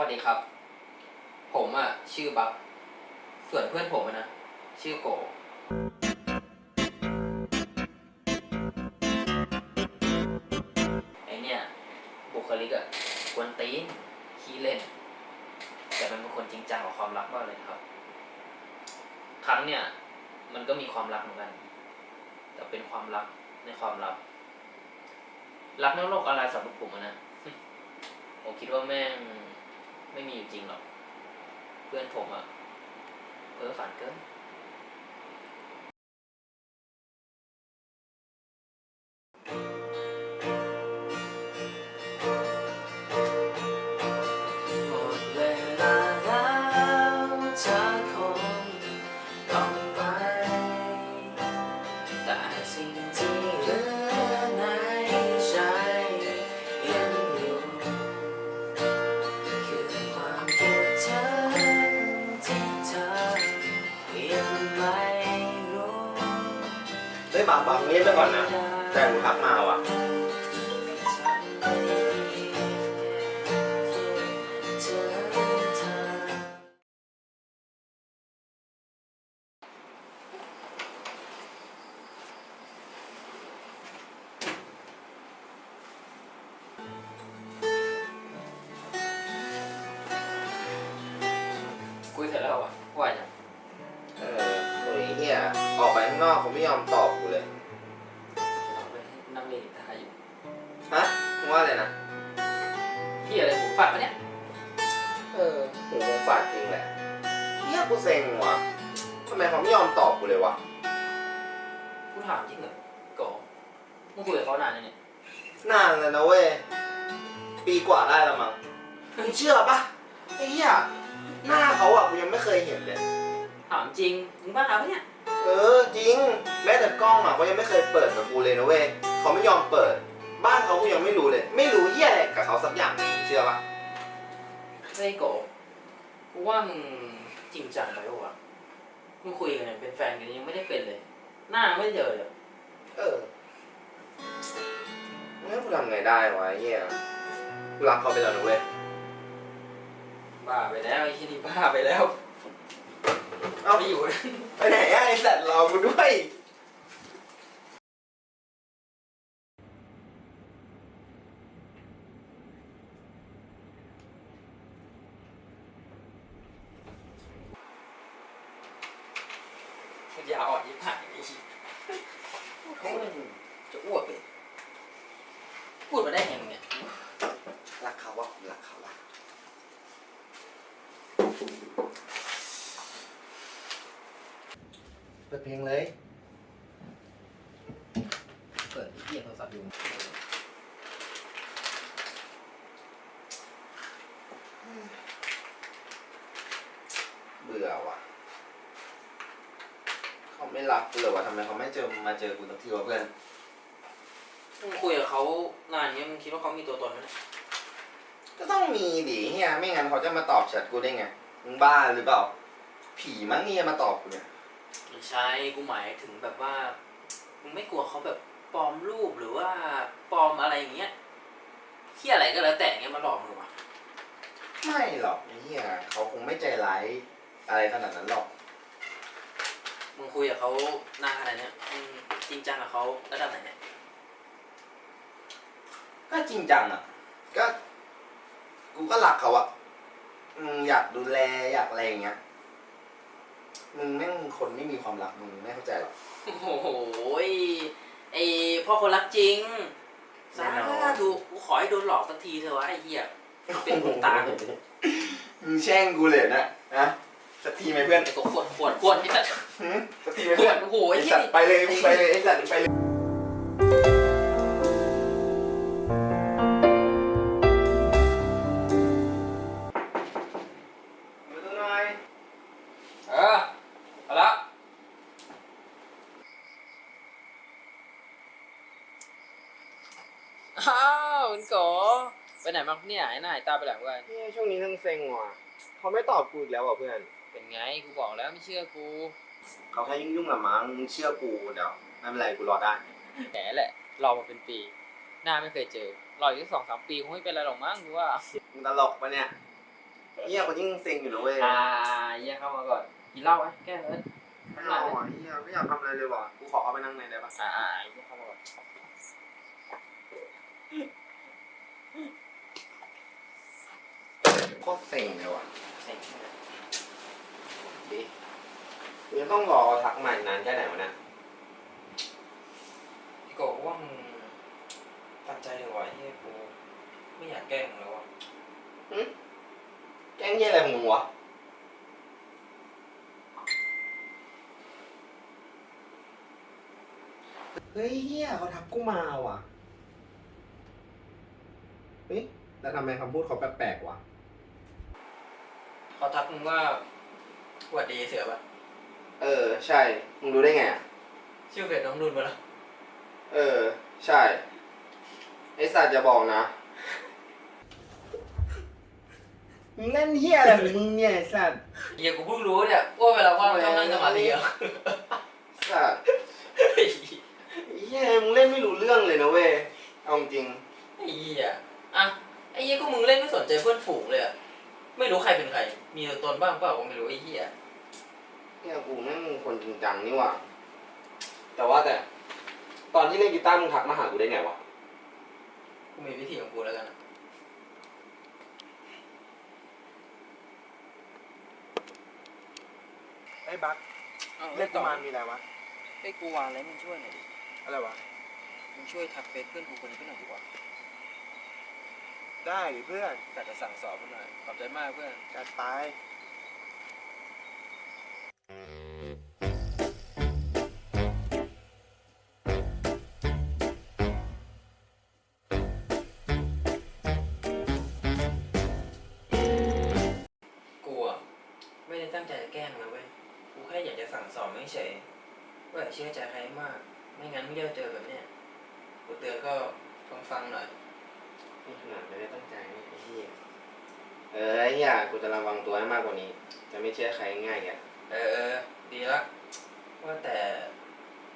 วัสดีครับ ผมอะ ชื่อบักส่วนเพื่อนผมอะนะ ชื่อโก ไอเนี่ย บุคลิกอะกวนตีนขี้เล่น แต่มันเป็นคนจริงจังกับความรักมากเลยนะครับ ครั้งเนี่ย มันก็มีความรักเหมือนกัน แต่เป็นความรักในความลับ รักนอกโลกอะไรสำหรับผมอะนะ ผมคิดว่าแม่ง ไม่มีอยู่จริงหรอก เพื่อนผมอะเพ้อฝันเกินาบังบังเงียไปก่อนนะแต่กูทักมาว่ะ ว่าอะไรนะพี่อะไรผมฝันปะเนี่ยเออหูคงฝาดจริงแหละเฮียกูเซ็งว่ะทำไมเขาไม่ยอมตอบกูเลยวะกูถามจริงเหรอโกมึงคุยกับเขานานยังเนี่ยนานเลยนะเว้ยปีกว่าได้แล้วมั้งมึงเชื่อปะไอ้เหี้ยหน้าเขาอะกูยังไม่เคยเห็นเลย ถามจริงมึงบ้าปะเนี่ย เออจริง แม้แต่กล้องอะเขายังไม่เคยเปิดกับกูเลยนะเว้ยเขาไม่ยอมเปิด บ้านเขากูยังไม่รู้เลย ไม่รู้เหี้ยอะไรกับเขาสักอย่างหนึ่งเชื่อปะเฮ้ยโกกูว่ามึงจริงจังไปปะวะมึงคุยกันเนี่ยเป็นแฟนกันยังไม่ได้เป็นเลย หน้าไม่เจอเลยเอองั้นกูทำไงได้วะไอ้เหี้ยกูรักเขาไปแล้วนะเว้ยบ้าไปแล้วไอ้ที่นี่บ้าไปแล้วเอ้าไม่อยู่ ไปไหนอะไอ้สัตว์รอกูด้วย ยาอ่อนยิ่งผ่านไอ้ชี้จะอ้วกเลย พูดมาได้ไงมึงเนี่ยรักเขาวะผมรักเขาวะเปิดเพลงเลย เปิดไอ้เกียโทรศัพท์อยู่ เบื่อว่ะ เขาไม่ รักกูเลยวะทำไมเขาไม่เจอมาเจอกูสักทีวะเพื่อนมึงคุยกับเขานานเงี้ยมึงคิดว่าเขามีตัวตนไหมเนี่ยก็ต้องมีดิเฮียไม่งั้นเขาจะมาตอบแชทกูได้ไงมึงบ้าหรือเปล่า ผีมั้งเนี่ยมาตอบกูเนี่ยไม่ใช่กูหมายถึงแบบว่ามึงไม่กลัวเขาแบบปลอมรูปหรือว่าปลอมอะไรอย่างเงี้ยเที่ยอะไรก็แล้วแต่เงี้ยมาหลอกมึงวะไม่หรอกไอ้เฮียเขาคงไม่ใจร้ายอะไรขนาดนั้นหรอก มึงคุยกับเขานานขนาดเนี้ยมึงจริงจังกับเขาระดับไหนเนี่ยก็จริงจังอะ ก็ กูก็รักเขาอะอืมอยากดูแลอยากอะไรอย่างเงี้ย มึงแม่งคนไม่มีความรักมึงไม่เข้าใจหรอก โอ้โหยไอพ่อคนรักจริงสาแน่นอน ธุกูขอให้โดนหลอกสักทีเถอะวะไอ้เหี้ย เป็นบุญตามึงแช่งกูเลยนะนะ สักทีไหมเพื่อนไอ้ตัวขวดขวดขวดไอ้สัตว์หืมสักทีไหมขเพื่วอดนโอ้โหไอไอ้เหี้สัยตว์ไปเลยมึงไปเลยไอสัตว์มึงไปเลยมาดูหน่อยเออเอาละอ้าวคุณโกไปไหนมาเนี่ยไอ้หน้าไอ้ตาไปไหนเพื่อนเนี่ยช่วงนี้ทั้งเซ็งว่ะเขาไม่ตอบกูอีกแล้วอะเพื่อน เป็นไงกูบอกแล้วไม่เชื่อกู เขาแค่ยุ่งๆละมั้งมึงเชื่อกูเดี๋ยวไม่เป็นไรกูรอได้ แหมแหละ รอมาเป็นปี หน้าไม่เคยเจอ รออีกสองสามปีคงไม่เป็นไรหรอกมั้งกูว่า มึงตลกปะเนี่ยเฮียคนยิ่งเซ็งอยู่นะเว้ยอ่าเยี่ยเข้ามาก่อนกินเหล้าไหมแก้เอิร์ดไม่เอาอะเฮียไม่อยากทำอะไรเลยว่ะกูขอเอาไปนั่งในได้ปะอ่าอ่าเยี่ยเข้ามาก่อนโคตรเซ็งเลยว่ะเซ็ง ดิกูจะต้องรอทักใหม่นานแค่ไหนวะเนี่ยพี่โกะว่ามึงตัดใจเลยวะไอ้เฮียกูไม่อยากแกล้งมึงแล้ววะแกล้งเฮียอะไรของมึงวะ เฮ้ยเฮียเขาทักกูมาว่ะ เฮ้ยแล้วทำไมคำพูดเขาแปลกๆวะ เขาทักมึงว่า สวัสดีเสือปะเออ ใช่ มึงรู้ได้ไงอะ ชื่อเฟซน้องนุ่นปะล่ะเออ ใช่ ไอสัตว์จะบอกนะ มึงเล่นเฮียอะไรของมึงเนี่ยไอ้สัตว์เฮียกูเพิ่งรู้เนี่ยว่าเวลาว่างมันชอบนั่งสมาธิเหรอสัตว์เฮียมึงเล่นไม่รู้เรื่องเลยนะเว้ย เอาจริงไอ้เหี้ยอะไอ้เหี้ยก็มึงเล่นไม่สนใจเพื่อนฝูงเลยอะ ไม่รู้ใครเป็นใคร มีตัวตนบ้างเปล่าก็ไม่รู้ไอ้เหี้ยเฮียกูแม่งคนจริงจังนี่หว่าแต่ว่าแต่ ตอนที่เล่นกีตาร์มึงทักมาหากูได้ไงวะกูมีวิธีของกูแล้วกันอะไอ้บักเล่นกุมารมีอะไรวะไอ้กูวางแล้วมึงช่วยหน่อยดิอะไรวะมึงช่วยทักเฟซเพื่อนกูคนนี้ให้หน่อยดีกว่า ได้ดิเพื่อนแต่จะสั่งสอนมันหน่อย ขอบใจมากเพื่อน จัดไป กูอะไม่ได้ตั้งใจจะแกล้งนะเว้ย กูแค่อยากจะสั่งสอนไม่เฉยว่าอย่าเชื่อใจใครมาก ไม่งั้นไม่ได้เจอแบบเนี้ยกูเตือนก็ฟังฟังๆหน่อย นี่ขนาดไม่ได้ตั้งใจนี่ไอ้เฮียเออไอ้เฮียกูจะระวังตัวให้มากกว่านี้ จะไม่เชื่อใครง่ายๆแกเออเออดีละว่าแต่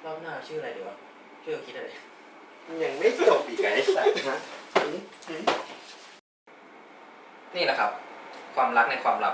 รอบหน้าชื่ออะไรดีวะช่วยกูคิดอะไรมันยังไม่จบอีกไงไอ้สัตว์นะนี่แหละครับ ความรักในความลับ